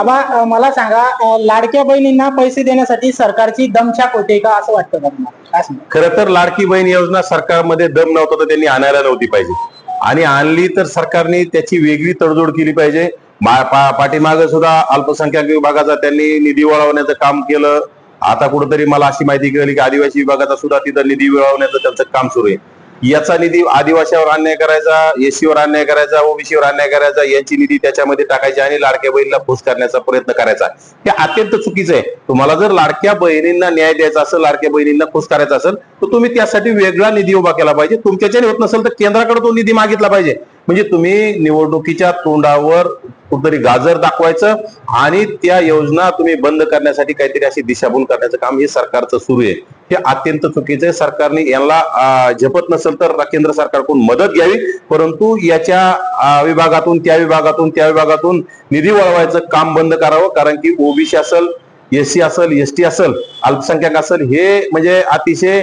आबा मला सांगा लाडक्या बहिणींना पैसे देण्यासाठी सरकारची दमछाक होते का असं वाटतं का तर लाडकी बहीण योजना सरकारमध्ये दम नव्हता तर त्यांनी आणायला नव्हती पाहिजे. आणि आणली तर सरकारने त्याची वेगळी तडजोड केली पाहिजे. पाठीमाग सुद्धा अल्पसंख्याक विभागाचा त्यांनी निधी वळवण्याचं काम केलं. आता कुठंतरी मला अशी माहिती कळली की आदिवासी विभागाचा सुद्धा तिथं निधी वळवण्याचं त्यांचं काम सुरू आहे. याचा निधी आदिवासीवर अन्याय करायचा एसीवर अन्याय करायचा ओबीसीवर अन्याय करायचा यांची निधी त्याच्यामध्ये टाकायची आणि लाडक्या बहिणीला खुश करण्याचा प्रयत्न करायचा. हे अत्यंत चुकीचं आहे. तुम्हाला जर लाडक्या बहिणींना न्याय द्यायचा असेल लाडक्या बहिणींना खुश करायचा असेल तर तुम्ही त्यासाठी वेगळा निधी उभा केला पाहिजे. तुमच्याच्याने होत नसेल तर केंद्राकडे तो निधी मागितला पाहिजे. म्हणजे तुम्ही निवडणुकीच्या तोंडावर कुठतरी गाजर दाखवायचं आणि त्या योजना तुम्ही बंद करण्यासाठी काहीतरी अशी दिशाभूल करण्याचं काम हे सरकारचं सुरू आहे. हे अत्यंत चुकीचं आहे. सरकारने यांना झेपत नसेल तर केंद्र सरकारकडून मदत घ्यावी. परंतु याच्या विभागातून त्या विभागातून त्या विभागातून निधी वळवायचं काम बंद करावं. कारण की ओबीसी असेल एससी असेल एस टी असेल अल्पसंख्याक असेल हे म्हणजे अतिशय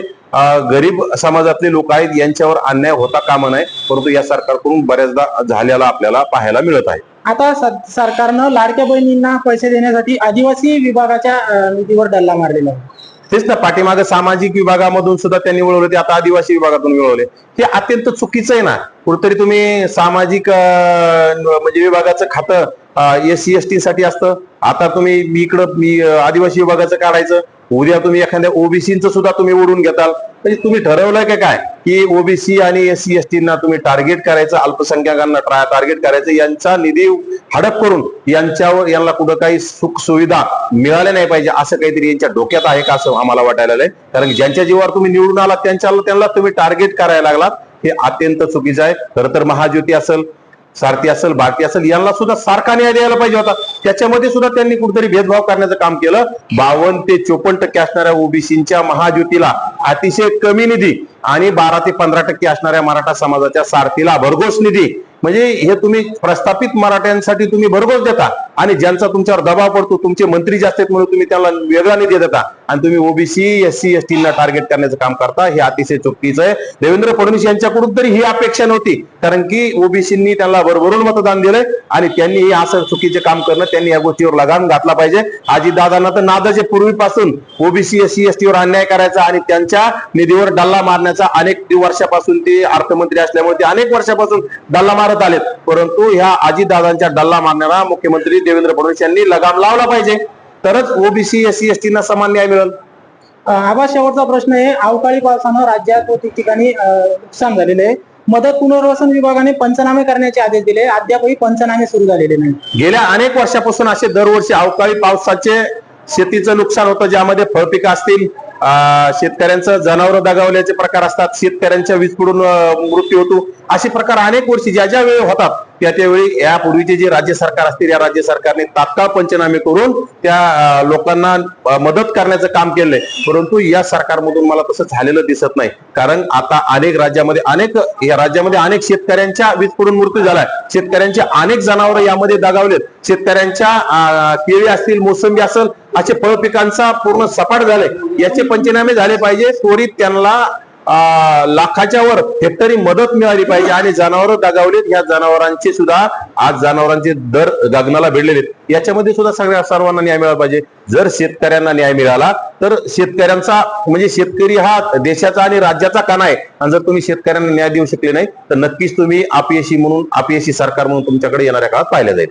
गरीब समाजातले लोक आहेत. यांच्यावर अन्याय होता कामा नये. परंतु या सरकारकडून बऱ्याचदा झालेला आपल्याला पाहायला मिळत आहे. आता सरकारनं लाडक्या बहिणींना पैसे देण्यासाठी आदिवासी विभागाच्या निधीवर डल्ला मारलेला आहे. तेच ना पाठीमागे सामाजिक विभागामधून सुद्धा त्यांनी मिळवले ते आता आदिवासी विभागातून मिळवले. हे अत्यंत चुकीचं आहे ना. कुठेतरी तुम्ही सामाजिक म्हणजे विभागाचं खातं एस सी एस टी साठी असतं. आता तुम्ही मी इकडं मी आदिवासी विभागाचं काढायचं. उद्या तुम्ही एखाद्या ओबीसीचं सुद्धा तुम्ही ओढून घेताल. म्हणजे तुम्ही ठरवलंय का काय? की ओबीसी आणि एस सी एस टीना तुम्ही टार्गेट करायचं अल्पसंख्याकांना टार्गेट करायचं यांचा निधी हडप करून यांच्यावर यांना कुठं काही सुख सुविधा मिळाल्या नाही पाहिजे असं काहीतरी यांच्या डोक्यात आहे का असं आम्हाला वाटायला आहे कारण ज्यांच्या जीवावर तुम्ही निवडून आलात त्यांच्या त्यांना तुम्ही टार्गेट करायला लागलात हे अत्यंत चुकीचं आहे. खरं तर महाज्योती असेल सारथी असेल भारती असेल यांना सुद्धा सारखा न्याय द्यायला पाहिजे होता. त्याच्यामध्ये सुद्धा त्यांनी कुठेतरी भेदभाव करण्याचं काम केलं. बावन्न ते चोपन्न टक्के असणाऱ्या ओबीसीच्या महाज्योतीला अतिशय कमी निधी आणि बारा ते पंधरा टक्के असणाऱ्या मराठा समाजाच्या सारथीला भरघोस निधी. म्हणजे हे तुम्ही प्रस्थापित मराठ्यांसाठी तुम्ही भरघोस देता आणि ज्यांचा तुमच्यावर दबाव पडतो तुमचे मंत्री जास्त आहेत म्हणून तुम्ही त्याला वेगळा निधी देता. आणि तुम्ही ओबीसी एस सी एस टीना टार्गेट करण्याचं काम करता हे अतिशय चुकीचं आहे. देवेंद्र फडणवीस यांच्याकडून तरी ही अपेक्षा नव्हती कारण की ओबीसींनी त्यांना भरभरून मतदान दिलंय आणि त्यांनी हे असं चुकीचे काम करणं त्यांनी या गोष्टीवर लगाम घातला पाहिजे. आजी तर नादाचे पूर्वीपासून ओबीसी एस सी एस टीवर अन्याय करायचा आणि त्यांच्या निधीवर डल्ला मारण्याचा अनेक वर्षापासून ते अर्थमंत्री असल्यामुळे ते अनेक वर्षापासून डल्ला मारत आलेत. परंतु ह्या अजितदादांच्या डल्ला मारण्याला मुख्यमंत्री देवेंद्र फडणवीस यांनी लगाम लावला पाहिजे. तरच ओबीसी एस सी एस टीना समान न्याय मिळेल. आबा शेवटचा प्रश्न आहे. अवकाळी पावसानं राज्यात व ठिकठिकाणी नुकसान झालेले आहे. मदत पुनर्वसन विभागाने पंचनामे करण्याचे आदेश दिले. अद्यापही पंचनामे सुरू झालेले नाही. गेल्या अनेक वर्षापासून असे दरवर्षी अवकाळी पावसाचे शेतीचं नुकसान होतं ज्यामध्ये फळपिकं असतील शेतकऱ्यांचं जनावर दगावल्याचे प्रकार असतात शेतकऱ्यांच्या वीज पडून मृत्यू होतो. असे प्रकार अनेक वर्षी ज्या ज्या वेळी होतात त्या त्यावेळी यापूर्वीचे जे राज्य सरकार असतील या राज्य सरकारने तात्काळ पंचनामे करून त्या लोकांना मदत करण्याचं काम केलंय. परंतु या सरकारमधून मला तसं झालेलं दिसत नाही. कारण आता अनेक राज्यामध्ये अनेक या राज्यामध्ये अनेक शेतकऱ्यांच्या वीज पडून मृत्यू झालाय. शेतकऱ्यांचे अनेक जनावरं यामध्ये दगावलेत. शेतकऱ्यांच्या केळी असतील मोसंबी असेल असे फळ पिकांचा पूर्ण सपाट झाले. याचे पंचनामे झाले पाहिजे. त्वरित त्यांना लाखाच्या वर हेक्टरी मदत मिळाली पाहिजे. आणि जनावर दगावलेत. ह्या जनावरांचे सुद्धा आज जनावरांचे दर गगनाला भिडलेले आहेत. याच्यामध्ये सुद्धा सगळ्या सर्वांना न्याय मिळाला पाहिजे. जर शेतकऱ्यांना न्याय मिळाला तर शेतकऱ्यांचा म्हणजे शेतकरी हा देशाचा आणि राज्याचा काना आहे. आणि जर तुम्ही शेतकऱ्यांना न्याय देऊ शकले नाही तर नक्कीच तुम्ही अपयशी म्हणून अपयशी सरकार म्हणून तुमच्याकडे येणाऱ्या काळात पाहिलं जाईल.